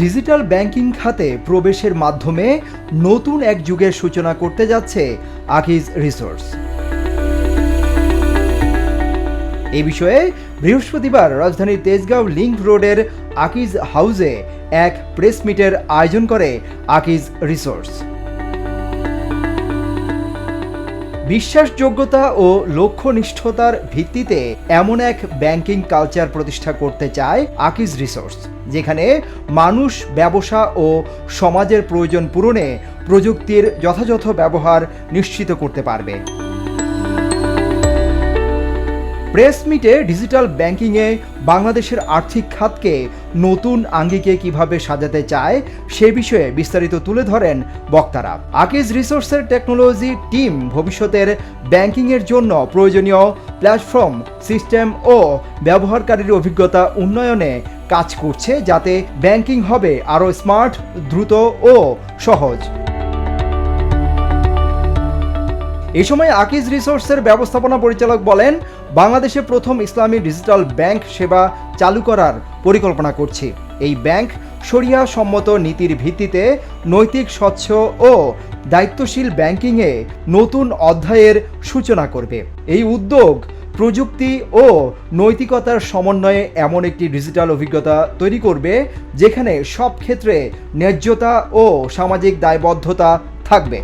Digital banking খাতে প্রবেশের মাধ্যমে নতুন এক যুগের সূচনা করতে যাচ্ছে আকিজ রিসোর্স। এ বিষয়ে বৃহস্পতিবার রাজধানীর তেজগাঁও লিঙ্ক রোডের আকিজ হাউসে এক প্রেস মিটের আয়োজন করে আকিজ রিসোর্স। বিশ্বাসযোগ্যতা ও লক্ষ্যনিষ্ঠতার ভিত্তিতে এমন এক ব্যাংকিং কালচার প্রতিষ্ঠা করতে চায় আকিজ রিসোর্স। যেখানে মানুষ ব্যবসা ও সমাজের প্রয়োজন পূরণে প্রযুক্তির যথাযথ ব্যবহার নিশ্চিত করতে পারবে। প্রেস মিটে ডিজিটাল ব্যাংকিংয়ে বাংলাদেশের আর্থিক খাতকে নতুন আঙ্গিকে কীভাবে সাজাতে চায়, সে বিষয়ে বিস্তারিত তুলে ধরেন বক্তারা। আকিজ রিসোর্সের টেকনোলজি টিম ভবিষ্যতের ব্যাংকিংয়ের জন্য প্রয়োজনীয় প্ল্যাটফর্ম, সিস্টেম ও ব্যবহারকারীর অভিজ্ঞতা উন্নয়নে কাজ করছে যাতে ব্যাংকিং হবে আরও স্মার্ট, দ্রুত ও সহজ। এই সময় আকিজ রিসোর্সের ব্যবস্থাপনা পরিচালক বলেন, বাংলাদেশে প্রথম ইসলামী ডিজিটাল ব্যাংক সেবা চালু করার পরিকল্পনা করছি। এই ব্যাংক শরিয়া সম্মত নীতির ভিত্তিতে নৈতিক স্বচ্ছ ও দায়িত্বশীল ব্যাংকিংয়ে নতুন অধ্যায়ের সূচনা করবে। এই উদ্যোগ প্রযুক্তি ও নৈতিকতার সমন্বয়ে এমন একটি ডিজিটাল অভিজ্ঞতা তৈরি করবে, যেখানে সব ক্ষেত্রে ন্যায্যতা ও সামাজিক দায়বদ্ধতা থাকবে।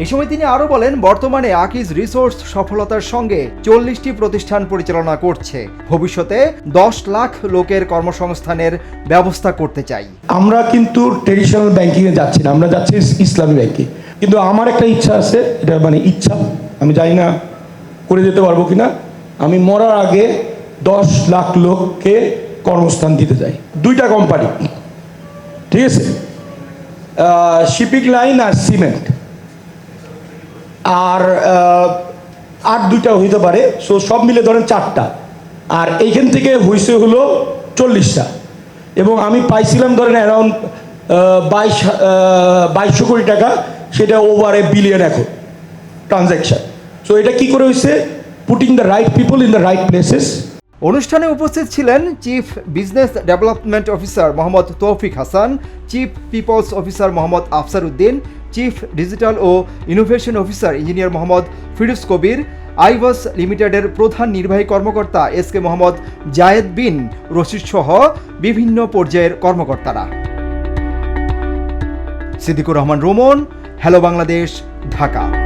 এ সময় তিনি আরও বলেন, বর্তমানে আকিজ রিসোর্স সফলতার সঙ্গে চল্লিশটি প্রতিষ্ঠান পরিচালনা করছে। ভবিষ্যতে দশ লাখ লোকের কর্মসংস্থানের ব্যবস্থা করতে চাই। আমরা কিন্তু ট্রেডিশনাল ব্যাংকিংয়ে যাচ্ছি না, আমরা যাচ্ছি ইসলামী ব্যাংকে কিন্তু আমার একটা ইচ্ছা আছে এটা মানে ইচ্ছা, আমি জানি না করে যেতে পারব কিনা, আমি মরার আগে দশ লাখ লোককে কর্মস্থান দিতে চাই। দুইটা কোম্পানি ঠিক আছে? শিপিং লাইন আর সিমেন্ট আর আর দুইটা হইতে পারে। সো সব মিলে ধরেন চারটা। আর এইখান থেকে হইছে হলো চল্লিশটা। এবং আমি পাইছিলাম ধরেন অ্যারাউন্ড বাইশ বাইশশো কোটি টাকা। সেটা ওভার এ বিলিয়ন এখন ট্রানজ্যাকশন সো এটা কি করে হয়েছে putting the right people in the right places অনুষ্ঠানে উপস্থিত ছিলেন chief business development officer Mohammad Toufiq Hasan chief people's officer Mohammad Afsar Uddin chief digital ও innovation officer engineer Mohammad Firoz Kabir iBAS লিমিটেডের প্রধান নির্বাহী কর্মকর্তা এস কে মোহাম্মদ জায়েদ বিন রশিদ সহ বিভিন্ন পর্যায়ের কর্মকর্তারা। Siddiqur Rahman, Roman hello Bangladesh Dhaka